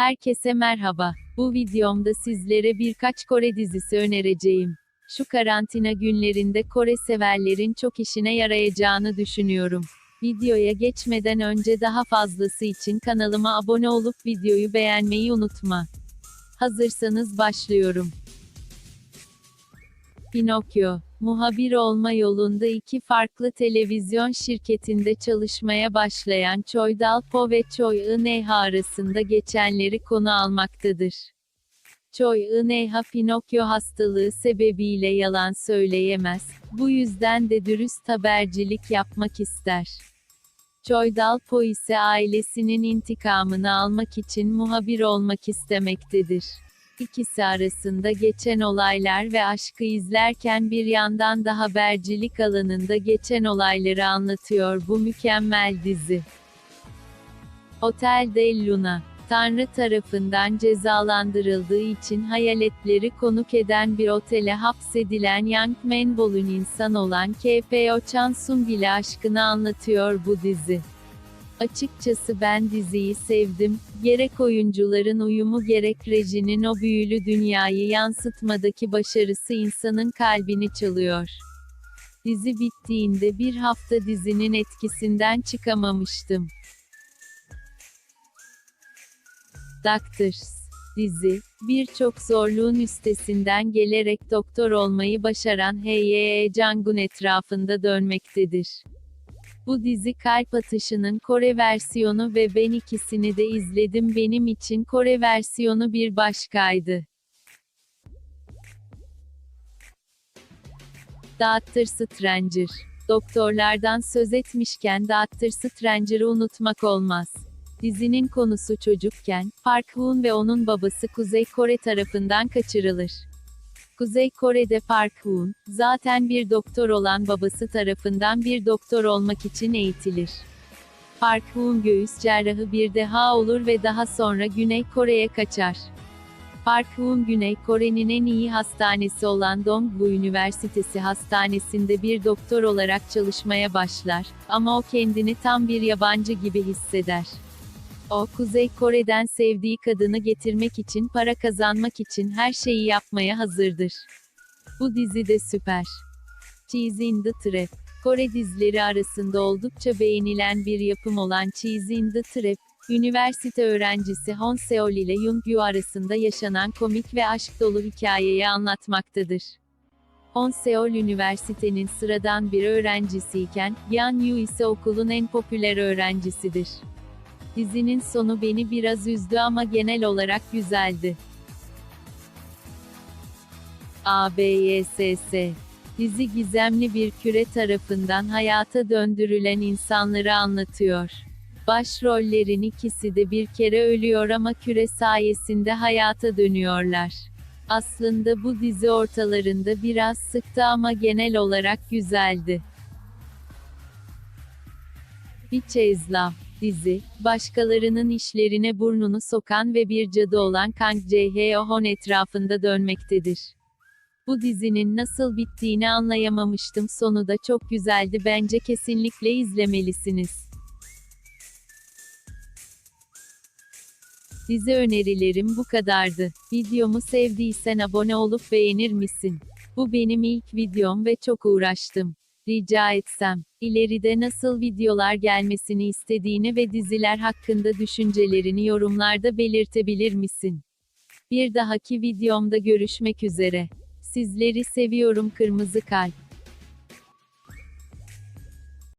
Herkese merhaba. Bu videomda sizlere birkaç Kore dizisi önereceğim. Şu karantina günlerinde Kore severlerin çok işine yarayacağını düşünüyorum. Videoya geçmeden önce daha fazlası için kanalıma abone olup videoyu beğenmeyi unutma. Hazırsanız başlıyorum. Pinokyo, muhabir olma yolunda iki farklı televizyon şirketinde çalışmaya başlayan Choi Dal-po ve Choi In-eha arasında geçenleri konu almaktadır. Choi In-eha Pinokyo hastalığı sebebiyle yalan söyleyemez, bu yüzden de dürüst habercilik yapmak ister. Choi Dal-po ise ailesinin intikamını almak için muhabir olmak istemektedir. İkisi arasında geçen olaylar ve aşkı izlerken bir yandan da habercilik alanında geçen olayları anlatıyor bu mükemmel dizi. Hotel del Luna Tanrı tarafından cezalandırıldığı için hayaletleri konuk eden bir otele hapsedilen Yang Menbol'un insan olan KPO Chansung ile aşkını anlatıyor bu dizi. Açıkçası ben diziyi sevdim. Gerek oyuncuların uyumu gerek rejinin o büyülü dünyayı yansıtmadaki başarısı insanın kalbini çalıyor. Dizi bittiğinde bir hafta dizinin etkisinden çıkamamıştım. Doctors dizi, birçok zorluğun üstesinden gelerek doktor olmayı başaran Hye Jang-un etrafında dönmektedir. Bu dizi Kalp Atışı'nın Kore versiyonu ve ben ikisini de izledim benim için Kore versiyonu bir başkaydı. Doctor Stranger. Doktorlardan söz etmişken Doctor Stranger'ı unutmak olmaz. Dizinin konusu çocukken, Park Hoon ve onun babası Kuzey Kore tarafından kaçırılır. Kuzey Kore'de Park Hoon, zaten bir doktor olan babası tarafından bir doktor olmak için eğitilir. Park Hoon göğüs cerrahı bir deha olur ve daha sonra Güney Kore'ye kaçar. Park Hoon Güney Kore'nin en iyi hastanesi olan Dongbu Üniversitesi Hastanesi'nde bir doktor olarak çalışmaya başlar, ama o kendini tam bir yabancı gibi hisseder. O, Kuzey Kore'den sevdiği kadını getirmek için para kazanmak için her şeyi yapmaya hazırdır. Bu dizi de süper. Cheese in the Trap. Kore dizileri arasında oldukça beğenilen bir yapım olan Cheese in the Trap, üniversite öğrencisi Hon Seol ile Jung Yu arasında yaşanan komik ve aşk dolu hikayeyi anlatmaktadır. Hon Seol üniversitenin sıradan bir öğrencisiyken, Yan Yu ise okulun en popüler öğrencisidir. Dizinin sonu beni biraz üzdü ama genel olarak güzeldi. ABYSS Dizi gizemli bir küre tarafından hayata döndürülen insanları anlatıyor. Başrollerin ikisi de bir kere ölüyor ama küre sayesinde hayata dönüyorlar. Aslında bu dizi ortalarında biraz sıktı ama genel olarak güzeldi. Witches Love dizi, başkalarının işlerine burnunu sokan ve bir cadı olan Kang Jae-hon etrafında dönmektedir. Bu dizinin nasıl bittiğini anlayamamıştım sonu da çok güzeldi bence kesinlikle izlemelisiniz. Dizi önerilerim bu kadardı. Videomu sevdiysen abone olup beğenir misin? Bu benim ilk videom ve çok uğraştım. Rica etsem, ileride nasıl videolar gelmesini istediğini ve diziler hakkında düşüncelerini yorumlarda belirtebilir misin? Bir dahaki videomda görüşmek üzere. Sizleri seviyorum kırmızı kalp.